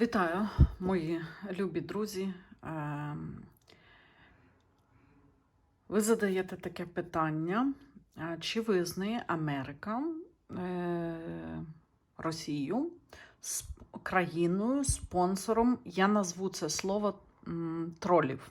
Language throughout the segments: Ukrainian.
Вітаю, мої любі друзі. Ем, Ви задаєте таке питання: чи визнає Америка е, Росію країною, спонсором, я назву це слово тролів.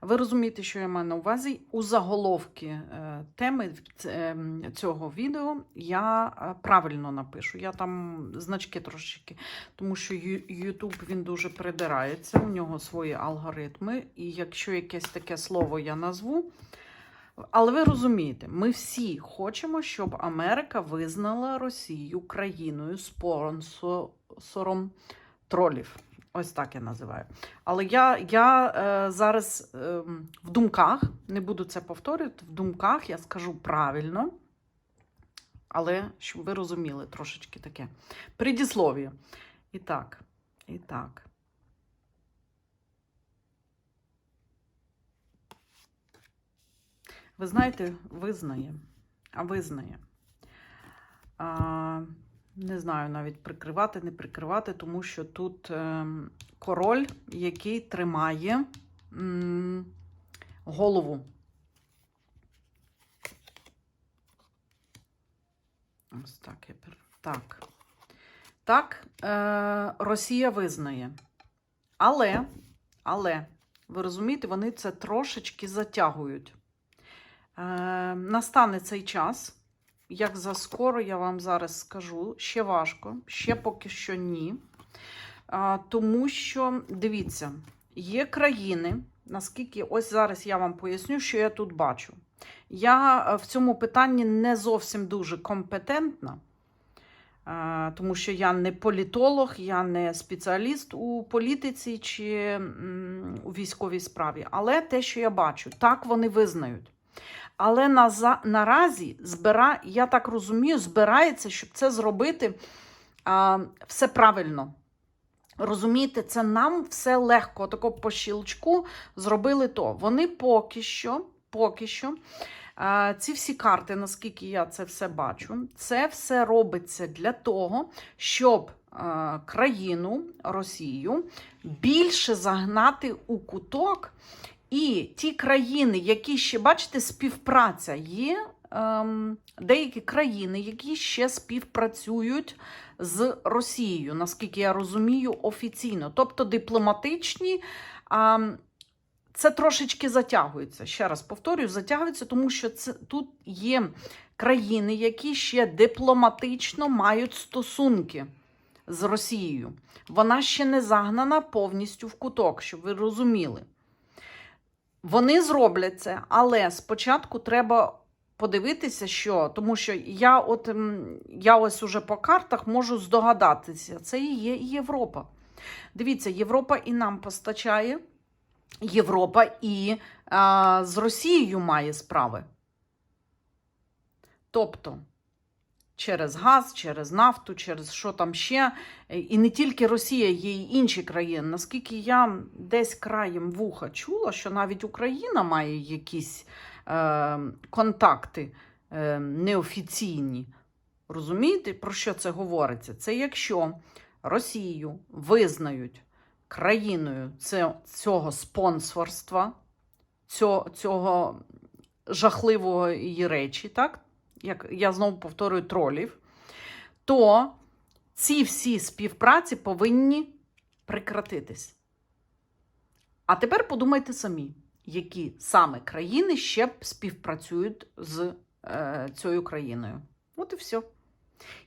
Ви розумієте, що я маю на увазі? У заголовки е, теми е, цього відео я е, правильно напишу. Я там значки трошечки, тому що YouTube він дуже придирається, у нього свої алгоритми. І якщо якесь таке слово я назву. Але ви розумієте, ми всі хочемо, щоб Америка визнала Росію країною спонсором тролів. Ось так я називаю. Але я, я е, зараз е, в думках, не буду це повторювати, в думках я скажу правильно, але щоб ви розуміли трошечки таке. Предіслов'я. І так, і так. Ви знаєте, визнає, а визнає. А, не знаю навіть прикривати, не прикривати, тому що тут ем, король, який тримає голову. Ось так я пер... Так. Так, е, Росія визнає. Але, але, ви розумієте, вони це трошечки затягують. Е, настане цей час. Як за скоро, я вам зараз скажу, ще важко, ще поки що ні. А, тому що, дивіться, є країни, наскільки ось зараз я вам поясню, що я тут бачу. Я е, в цьому питанні не зовсім дуже компетентна, е, тому що я не політолог, я не спеціаліст у політиці чи у військовій справі. Але те, що я бачу, так вони визнають. Але на, наразі збира, я так розумію, збирається, щоб це зробити а, все правильно. Розумієте, це нам все легко, тако по щілчку зробили то. Вони поки що, поки що, а, ці всі карти, наскільки я це все бачу, це все робиться для того, щоб а, країну Росію більше загнати у куток. І ті країни, які ще, бачите, співпраця є ем, деякі країни, які ще співпрацюють з Росією, наскільки я розумію, офіційно, тобто дипломатичні. ем, це трошечки затягується. Ще раз повторюю, затягується, тому що це тут є країни, які ще дипломатично мають стосунки з Росією. Вона ще не загнана повністю в куток, щоб ви розуміли. Вони зроблять це, але спочатку треба подивитися, що тому що я от я ось уже по картах можу здогадатися, це і є Європа. Дивіться, Європа і нам постачає, Європа і а, з Росією має справи. Тобто через газ, через нафту, через що там ще. І не тільки Росія, є й інші країни. Наскільки я десь краєм вуха чула, що навіть Україна має якісь е, контакти е, неофіційні. Розумієте, про що це говориться? Це якщо Росію визнають країною цього спонсорства, цього, цього жахливого її речі, так? Як я знову повторюю тролів, то ці всі співпраці повинні прекратитись. А тепер подумайте самі, які саме країни ще співпрацюють з е, цією країною. От і все.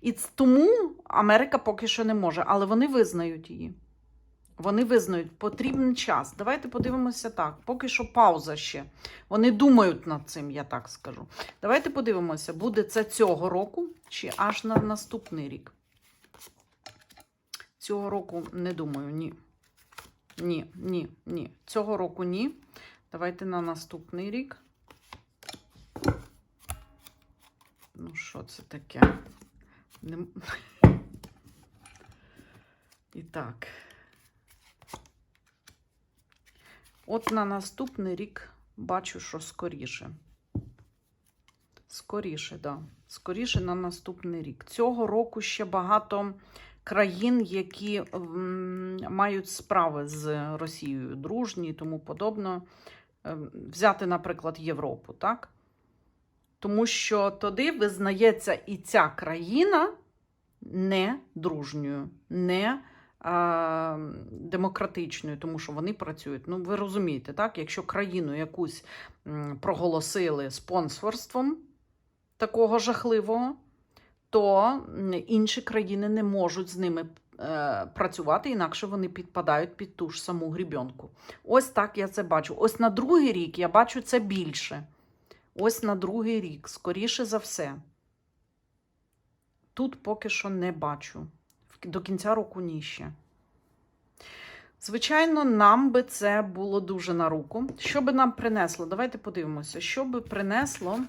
І тому Америка поки що не може, але вони визнають її. Вони визнають, потрібен час. Давайте подивимося так. Поки що пауза ще. Вони думають над цим, я так скажу. Давайте подивимося, буде це цього року чи аж на наступний рік. Цього року не думаю, ні. Ні, ні, ні. Цього року ні. Давайте на наступний рік. Ну, що це таке? Не... І так. От на наступний рік бачу, що скоріше. Скоріше, да. Скоріше на наступний рік. Цього року ще багато країн, які мають справи з Росією, дружні і тому подобно. Ем, Взяти, наприклад, Європу, так? Тому що тоді визнається і ця країна не дружньою, не демократичною, тому що вони працюють. Ну, ви розумієте, так? Якщо країну якусь проголосили спонсорством такого жахливого, то інші країни не можуть з ними е, працювати, інакше вони підпадають під ту ж саму грібенку. Ось так я це бачу. Ось на другий рік я бачу це більше. Ось на другий рік, скоріше за все. Тут поки що не бачу. До кінця року ні. Звичайно, нам би це було дуже на руку. Що би нам принесло? Давайте подивимося, що би принесло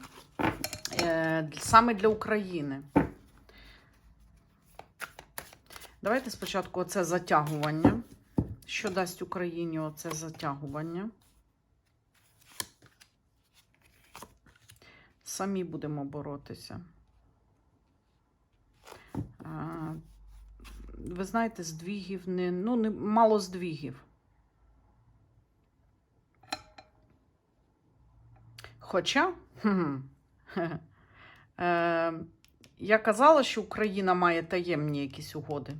е, саме для України. Давайте спочатку оце затягування. Що дасть Україні оце затягування? Самі будемо боротися. Ви знаєте, здвігів не, ну, не мало здвігів. Хоча, е, я казала, що Україна має таємні якісь угоди.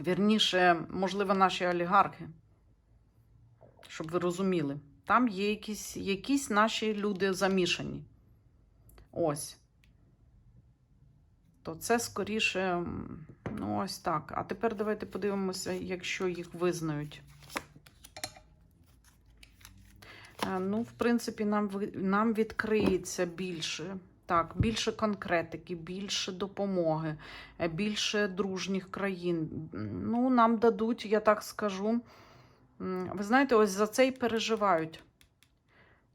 Вірніше, можливо, наші олігархи. Щоб ви розуміли. Там є якісь, якісь наші люди замішані. Ось. То це скоріше, ну, ось так. А тепер давайте подивимося, якщо їх визнають. Е, Ну, в принципі, нам, нам відкриється більше. Так, більше конкретики, більше допомоги, е, більше дружніх країн. Ну, нам дадуть, я так скажу. Ви знаєте, ось за це і переживають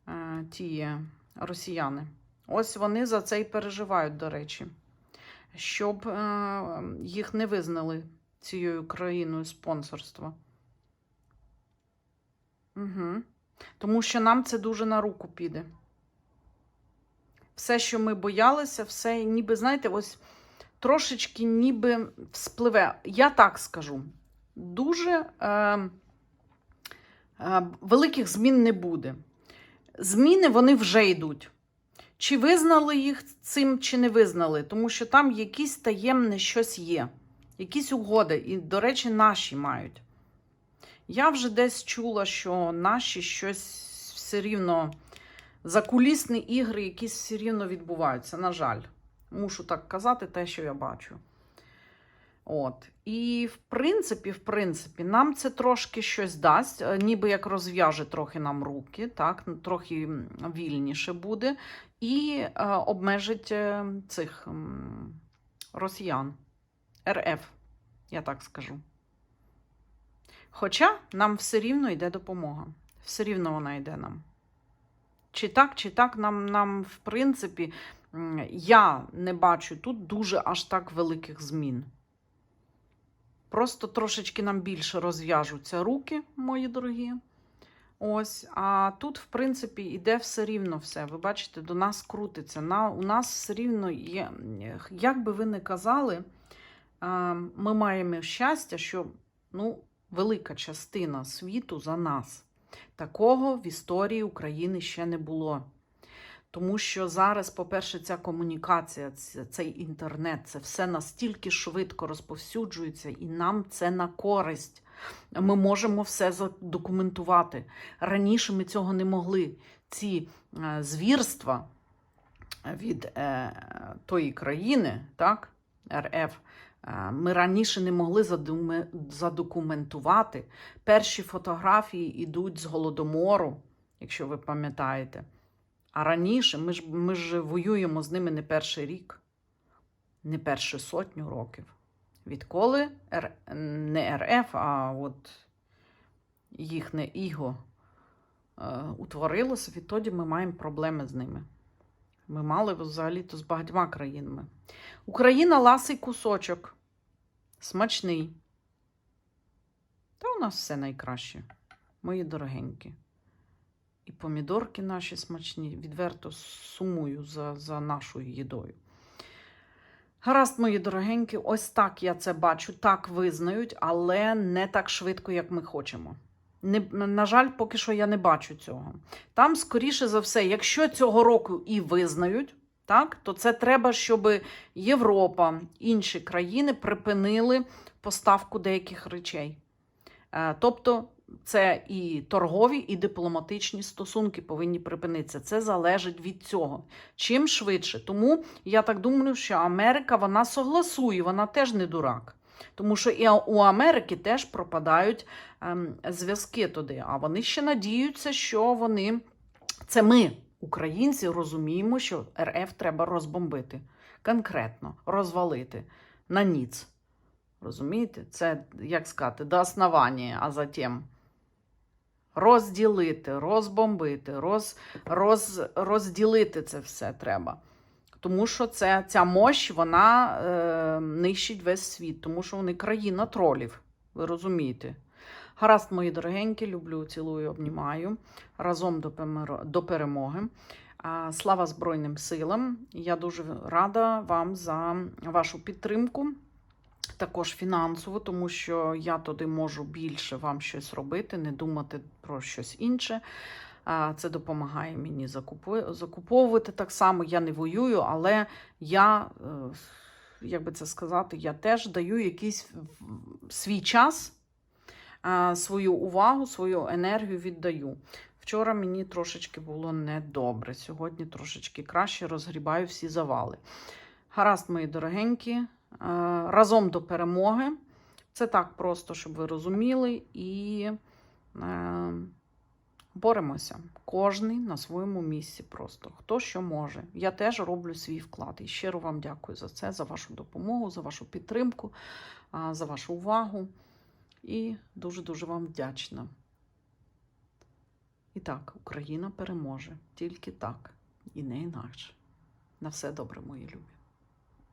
е, ті росіяни. Ось вони за це і переживають, до речі, щоб е, їх не визнали цією країною спонсорства. Угу. Тому що нам це дуже на руку піде. Все, що ми боялися, все ніби, знаєте, ось трошечки ніби вспливе. Я так скажу. Дуже е, е, великих змін не буде. Зміни вони вже йдуть. Чи визнали їх цим, чи не визнали, тому що там якісь таємне щось є, якісь угоди, і, до речі, наші мають. Я вже десь чула, що наші щось все рівно закулісні ігри, якісь все рівно відбуваються. На жаль, мушу так казати, те, що я бачу. От. І в принципі, в принципі, нам це трошки щось дасть, е, ніби як розв'яже трохи нам руки, так, трохи вільніше буде, і е, обмежить е, цих росіян, РФ, я так скажу. Хоча нам все рівно йде допомога. Все рівно вона йде нам. Чи так, чи так, нам, нам в принципі, я не бачу тут дуже аж так великих змін. Просто трошечки нам більше розв'яжуться руки, мої дорогі. Ось, а тут, в принципі, іде все рівно все. Ви бачите, до нас крутиться. На, у нас все рівно є. Як би ви не казали, ми маємо щастя, що ну, велика частина світу за нас. Такого в історії України ще не було. Тому що зараз, по-перше, ця комунікація, цей інтернет, це все настільки швидко розповсюджується, і нам це на користь. Ми можемо все задокументувати. Раніше ми цього не могли. Ці е, звірства від е, тої країни, так, РФ, е, ми раніше не могли задокументувати. Перші фотографії йдуть з голодомору, якщо ви пам'ятаєте. А раніше ми ж, ми ж воюємо з ними не перший рік, не першу сотню років. Відколи Р... не РФ, а от їхнє іго е, утворилося, відтоді ми маємо проблеми з ними. Ми мали взагалі-то з багатьма країнами. Україна ласий кусочок. Смачний. Та у нас все найкраще, мої дорогенькі. І помідорки наші смачні, відверто сумую за, за нашою їдою. Гаразд, мої дорогенькі, ось так я це бачу, так визнають, але не так швидко, як ми хочемо. Не, на жаль, поки що я не бачу цього. Там, скоріше за все, якщо цього року і визнають, так, то це треба, щоб Європа, інші країни припинили поставку деяких речей. Е, Тобто, це і торгові, і дипломатичні стосунки повинні припинитися. Це залежить від цього. Чим швидше. Тому я так думаю, що Америка вона согласує, вона теж не дурак. Тому що і у Америки теж пропадають ем, зв'язки туди. А вони ще надіються, що вони це ми, українці, розуміємо, що РФ треба розбомбити конкретно, розвалити на ніц. Розумієте? Це, як сказати, до основання, а затім розділити, розбомбити, роз, роз, розділити це все треба. Тому що це, ця мощь, вона е, нищить весь світ, тому що вони країна тролів. Ви розумієте? Гаразд, мої дорогенькі, люблю, цілую, обнімаю. Разом до, пемеро- до перемоги. А, Слава Збройним силам! Я дуже рада вам за вашу підтримку, також фінансову, тому що я туди можу більше вам щось робити, не думати про щось інше. Це допомагає мені закуповувати так само. Я не воюю, але я, е, як би це сказати, я теж даю якийсь свій час, свою увагу, свою енергію віддаю. Вчора мені трошечки було недобре. Сьогодні трошечки краще розгрібаю всі завали. Гаразд, мої дорогенькі, разом до перемоги. Це так просто, щоб ви розуміли. І е, боремося. Кожний на своєму місці просто. Хто що може. Я теж роблю свій вклад. І щиро вам дякую за це, за вашу допомогу, за вашу підтримку, за вашу увагу. І дуже-дуже вам вдячна. І так, Україна переможе. Тільки так. І не інакше. На все добре, мої любі.